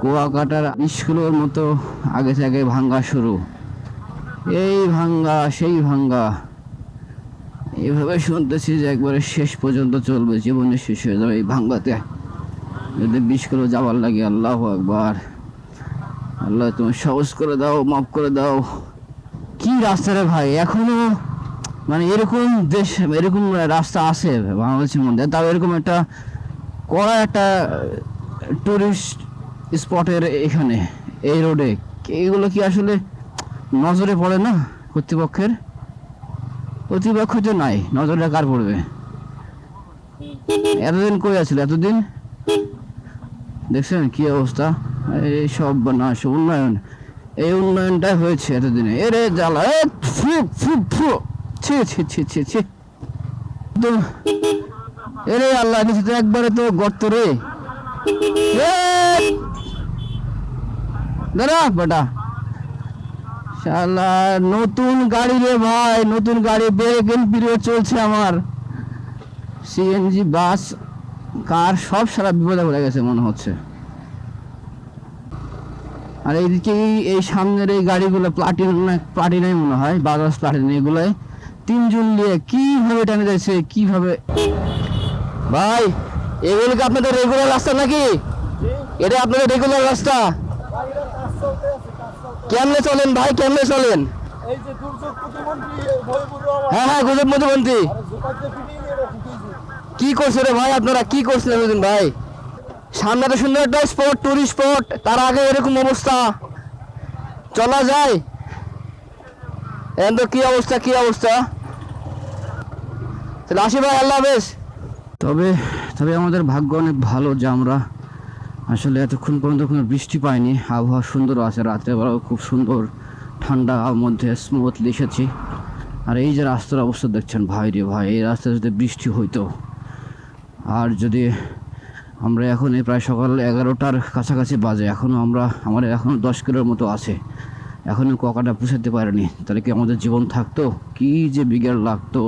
কুয়াকাটার স্কুলের মতো আগে থেকে ভাঙ্গা শুরু। এই ভাঙ্গা, সেই ভাঙ্গা। এইভাবে শুনতেছি যে একবারে শেষ পর্যন্ত চলবে, জীবনে শেষ হয়ে যাবে এই ভাঙ্গাতে। যদি বিশ কিলো যাওয়ার লাগে, আল্লাহ একবার আল্লাহ তুমি সহজ করে দাও, মাফ করে দাও। কি রাস্তা রে ভাই? এখনও মানে এরকম দেশ, এরকম রাস্তা আছে, বাংলাদেশের মধ্যে। তাও এরকম একটা কড়া একটা টুরিস্ট স্পটের এখানে, এই রোডে। এগুলো কি আসলে নজরে পড়ে না কর্তৃপক্ষের? কর্তৃপক্ষ তো নাই নজরে কার পড়বে? এতদিন কই আছিল, এতদিন? দেখছেন কি অবস্থা? এই সব না উন্নয়ন। এই উন্নয়নটা হয়েছে এতদিনে। এরে জ্বালা ফু ফু ফু। ছি ছি ছি ছি ছি। এরে আল্লাহ নিচে তো একবারে তো গর্ত রে। দাঁড়া বেটা। শালা, নতুন গাড়ি রে ভাই, নতুন গাড়ি, ব্রেক পিরিয়ড চলছে আমার। সিএনজি বাস, কার, সব সারা বিপদে পড়ে গেছে মনে হচ্ছে। আর এইদিকে এই- এই সামনের এই গাড়িগুলো প্লাটিন প্লাটিনাই মনে হয়, বাজাজ প্লাটিন এগুলোয় তিনজন নিয়ে কীভাবে টানে যাচ্ছে, কীভাবে? ভাই, এগুলো কি আপনাদের রেগুলার রাস্তা নাকি? এটা আপনাদের রেগুলার রাস্তা? কেমনে চলেন ভাই কেমনে চলেন? এই যে দুর্যোগ প্রতিমন্ত্রী ভয়পুর হ্যাঁ হ্যাঁ গুজব রেখেছে কি করছে রে ভাই আপনারা? কি করছিলেন ভাই? সামনে তো সুন্দর একটা স্পট টুরিস্ট স্পট তার আগে এরকম অবস্থা। চলা যায়। এখন তো কি অবস্থা কি অবস্থা? তাহলে আসি ভাই আল্লাহ হাফেজ। তবে তবে আমাদের ভাগ্য অনেক ভালো যে আমরা আসলে এতক্ষণ পর্যন্ত কোনো বৃষ্টি পাইনি, আবহাওয়া সুন্দর আছে, রাত্রেবেলাও খুব সুন্দর, ঠান্ডা মধ্যে স্মুথলি এসেছি। আর এই যে রাস্তার অবস্থা দেখছেন, ভাই রে ভাই, এই রাস্তায় যদি বৃষ্টি হইতো, আর যদি আমরা এখন এই প্রায় সকাল এগারোটার কাছাকাছি বাজে এখনও আমরা আমাদের এখনও দশ কিলোর মতো আছে এখনও ককাটা পুষাতে পারেনি, তাহলে কি আমাদের জীবন থাকতো? কি যে বিঘের লাগতো।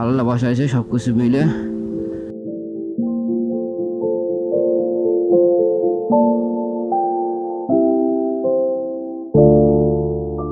আল্লাহ বাসাইছে সব কিছু মিলে